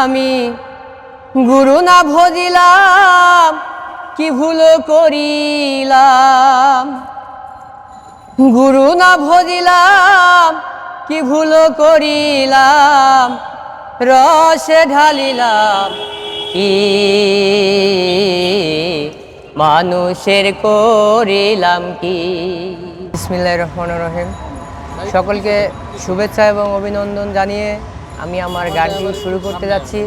আমি গুরু না ভজিলাম, কি ভুল করিলাম? গুরু না ভজিলাম, কি ভুল করিলাম? রসে ঢালিলাম কি? মানুষের করিলাম কি? বিসমিল্লাহির রহমানির রহিম। সকলকে শুভেচ্ছা এবং অভিনন্দন জানিয়ে আমি আমার গানটি শুরু করতে যাচ্ছি।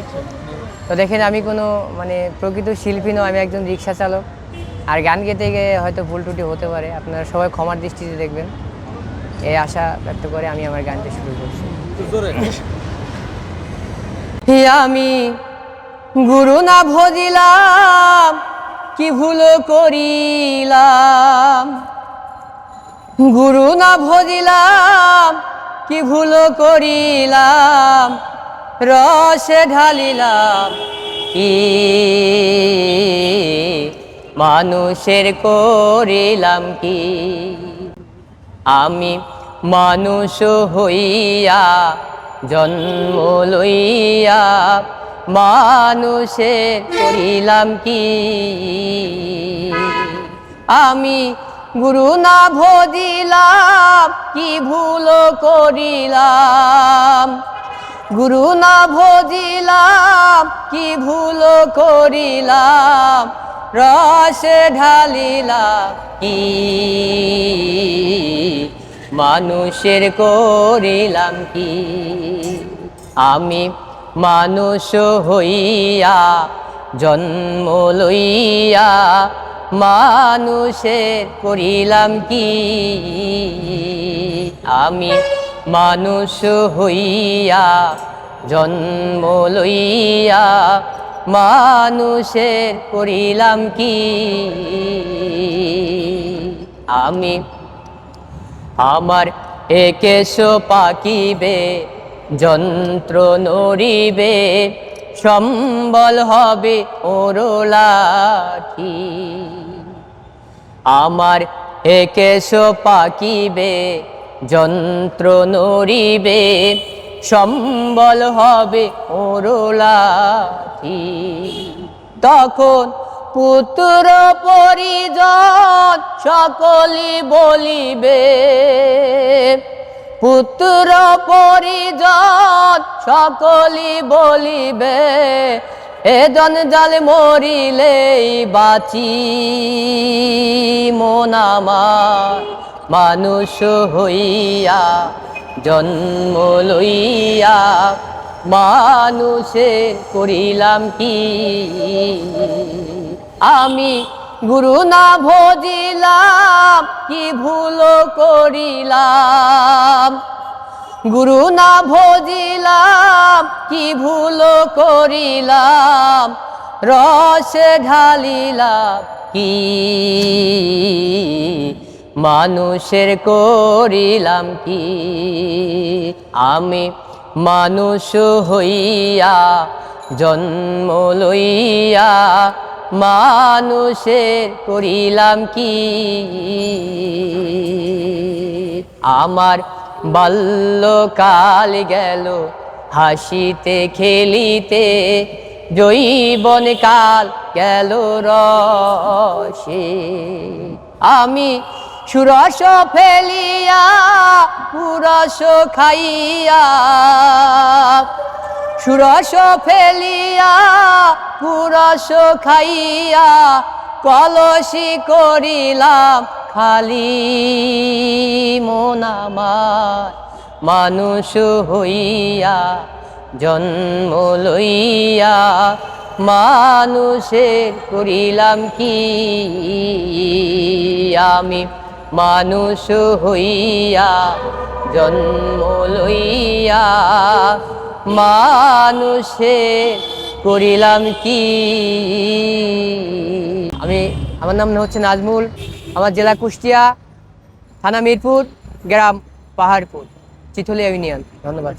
তো দেখেন, আমি কোনো মানে প্রকৃত শিল্পী নয়, আমি একজন রিক্সা চালক। আর গান গেতে গিয়ে হয়তো ভুল টুটি হতে পারে। আপনারা সবাই ক্ষমার দৃষ্টিতে দেখবেন। এই আশা ব্যক্ত করে আমি আমার গানটি শুরু করছি। আমি গুরু না ভজিলাম, কি ভুল করিলাম? গুরু না ভজিলাম কি ভুল করিলাম? রসে ঢালিলাম কি? মানুষের করিলাম কি? আমি মানুষ হইয়া, জন্ম লইয়া মানুষের করিলাম কি? আমি গুরু না ভজিলাম, কি ভুল করিলাম? গুরু না ভজিলাম, কি ভুল করিলাম? রসে ঢালিলাম কি? মানুষের করিলাম কি? আমি মানুষ হইয়া, জন্ম লইয়া মানুষের করিলাম কি? আমি মানুষ হইয়া, জন্ম লইয়া মানুষের করিলাম কি? আমি আমার একেশ পাকিবে, যন্ত্র নড়িবে সম্বল হবে ওরলাঠি আমার একেশ পাকিবে, যন্ত্র নড়িবে, সম্বল হবে ওরলাঠি তখন পুত্র পরিজন সকলি বলিবে পুত্র পরিজন সকলি বলিবে, এজন জাল মরিলেই বাঁচি মনামার মানুষ হইয়া, জন্ম লইয়া মানুষের করিলাম কি? আমি গুরু না ভজিলাম, কি ভুল করিলাম? গুরু না ভজিলাম, কি ভুল করিলাম? রসে ঢালিলাম কি? মানুষের করিলাম কি? আমি মানুষ হইয়া, জন্ম লইয়া মানুষের করিলাম কি? আমার বাল্যকাল গেল, হাসিতে খেলিতে জৈবন কাল গেল রসে। আমি সুরস ফেলিয়া পুরস খাইয়া সুরস ফেলিয়া, পুরস খাইয়া, কলসি করিলাম খালি মনামার মানুষ হইয়া, জন্ম লইয়া মানুষের করিলাম কি? আমি মানুষ হইয়া, জন্ম লইয়া মানুষের করিলাম কি? আমি, আমার নাম হচ্ছে নাজমুল। আমার জেলা কুষ্টিয়া, থানা মিরপুর, গ্রাম পাহাড়পুর চিথলিয়া ইউনিয়ন। ধন্যবাদ।